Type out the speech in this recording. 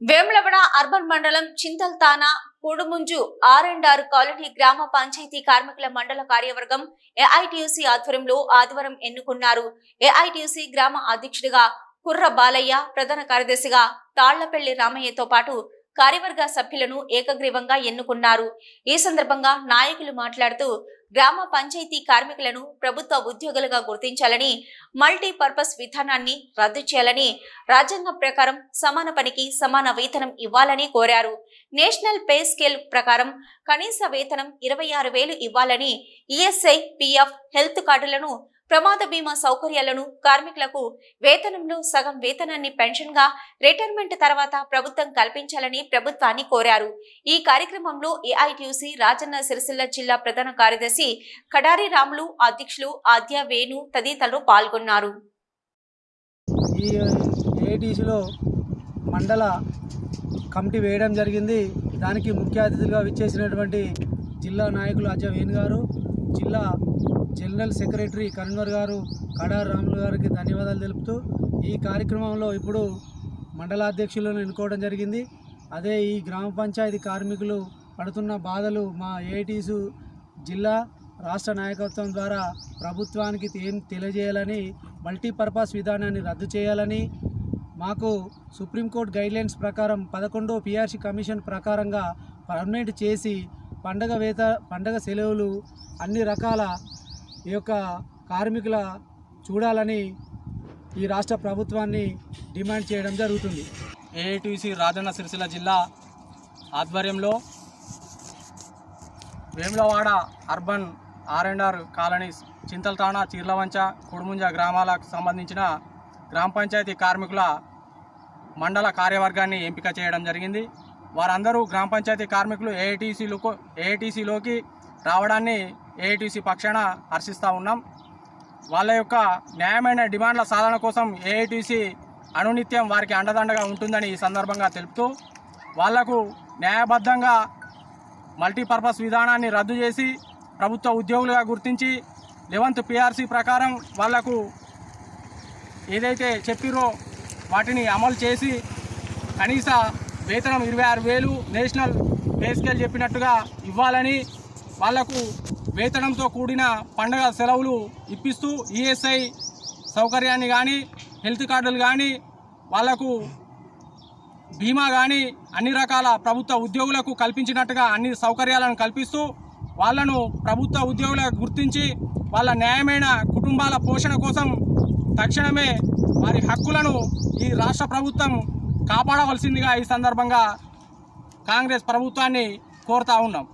వేములవడ urban మండలం Chintaltana Kudumunja R and R colony గ్రామ పంచాయతీ కార్మికుల మండల కార్యవర్గం ఏఐటియుసి ఆధ్వర్యంలో ఆదివారం ఎన్నుకున్నారు. ఏఐటియుసి గ్రామ అధ్యక్షుడిగా కుర్ర బాలయ్య ప్రధాన కార్యదర్శిగా తాళ్ళపల్లి రామయ్యతో పాటు కార్యవర్గ సభ్యులను ఏకగ్రీవంగా ఎన్నుకున్నారు. ఈ సందర్భంగా నాయకులు మాట్లాడుతూ గ్రామ పంచాయతీ కార్మికులను ప్రభుత్వ ఉద్యోగులుగా గుర్తించాలని మల్టీపర్పస్ విధానాన్ని రద్దు చేయాలని రాజ్యాంగం ప్రకారం సమాన పనికి సమాన వేతనం ఇవ్వాలని కోరారు. నేషనల్ పే స్కేల్ ప్రకారం కనీస వేతనం ఇరవై ఆరు వేలు ఇవ్వాలని ఈఎస్ఐ పిఎఫ్ హెల్త్ కార్డులను ప్రమాద బీమా సౌకర్యాలను కార్మికులకు వేతనంలో సగం వేతనాన్ని పెన్షన్గా రిటైర్మెంట్ తర్వాత ప్రభుత్వం కల్పించాలని ప్రభుత్వాన్ని కోరారు. ఈ కార్యక్రమంలో ఏఐటీయూసీ రాజన్న సిరిసిల్ల జిల్లా ప్రధాన కార్యదర్శి కడారి రాములు అధ్యక్షులు ఆద్య వేణు తదితరులు పాల్గొన్నారు. ఏఐటీసీలో మండల కమిటీ వేయడం జరిగింది. దానికి ముఖ్య అతిథులుగా విచ్చేసినటువంటి జిల్లా నాయకులు అజయ్ వేణు గారు జిల్లా జనరల్ సెక్రటరీ కన్వర్ గారు కడార్ రాములు గారికి ధన్యవాదాలు తెలుపుతూ ఈ కార్యక్రమంలో ఇప్పుడు మండలాధ్యక్షులను ఎన్నుకోవడం జరిగింది. అదే ఈ గ్రామ పంచాయతీ కార్మికులు పడుతున్న బాధలు మా ఏటీసు జిల్లా రాష్ట్ర నాయకత్వం ద్వారా ప్రభుత్వానికి ఏం తెలియజేయాలని మల్టీపర్పస్ విధానాన్ని రద్దు చేయాలని మాకు సుప్రీంకోర్టు గైడ్లైన్స్ ప్రకారం పదకొండో పిఆర్సీ కమిషన్ ప్రకారంగా పర్మనెంట్ చేసి పండగ వేత పండగ సెలవులు అన్ని రకాల ఈ యొక్క కార్మికుల చూడాలని ఈ రాష్ట్ర ప్రభుత్వాన్ని డిమాండ్ చేయడం జరుగుతుంది. ఏఐటీసీ రాజన్న సిరిసిల్ల జిల్లా ఆధ్వర్యంలో Vemulawada urban R and R colonies Chintaltana Cheerlavancha Kudumunja గ్రామాలకు సంబంధించిన గ్రామ పంచాయతీ కార్మికుల మండల కార్యవర్గాన్ని ఎంపిక చేయడం జరిగింది. వారందరూ గ్రామ పంచాయతీ కార్మికులు ఏఐటీసీలకు ఏఐటీసీలోకి రావడాన్ని ఏఐటీసీ పక్షాన హర్షిస్తూ ఉన్నాం. వాళ్ళ యొక్క న్యాయమైన డిమాండ్ల సాధన కోసం ఏఐటీసీ అనునిత్యం వారికి అండదండగా ఉంటుందని ఈ సందర్భంగా తెలుపుతూ వాళ్ళకు న్యాయబద్ధంగా మల్టీపర్పస్ విధానాన్ని రద్దు చేసి ప్రభుత్వ ఉద్యోగులుగా గుర్తించి లెవెంత్ పిఆర్సీ ప్రకారం వాళ్ళకు ఏదైతే చెప్పిరో వాటిని అమలు చేసి కనీస వేతనం ఇరవై ఆరు వేలు నేషనల్ పే స్కేల్ చెప్పినట్టుగా ఇవ్వాలని వాళ్ళకు వేతనంతో కూడిన పండగ సెలవులు ఇప్పిస్తూ ఈఎస్ఐ సౌకర్యాన్ని కానీ హెల్త్ కార్డులు కానీ వాళ్ళకు బీమా కానీ అన్ని రకాల ప్రభుత్వ ఉద్యోగులకు కల్పించినట్టుగా అన్ని సౌకర్యాలను కల్పిస్తూ వాళ్ళను ప్రభుత్వ ఉద్యోగులకు గుర్తించి వాళ్ళ న్యాయమైన కుటుంబాల పోషణ కోసం తక్షణమే వారి హక్కులను ఈ రాష్ట్ర ప్రభుత్వం కాపాడవలసిందిగా ఈ సందర్భంగా కాంగ్రెస్ ప్రభుత్వాన్ని కోరుతా ఉన్నాం.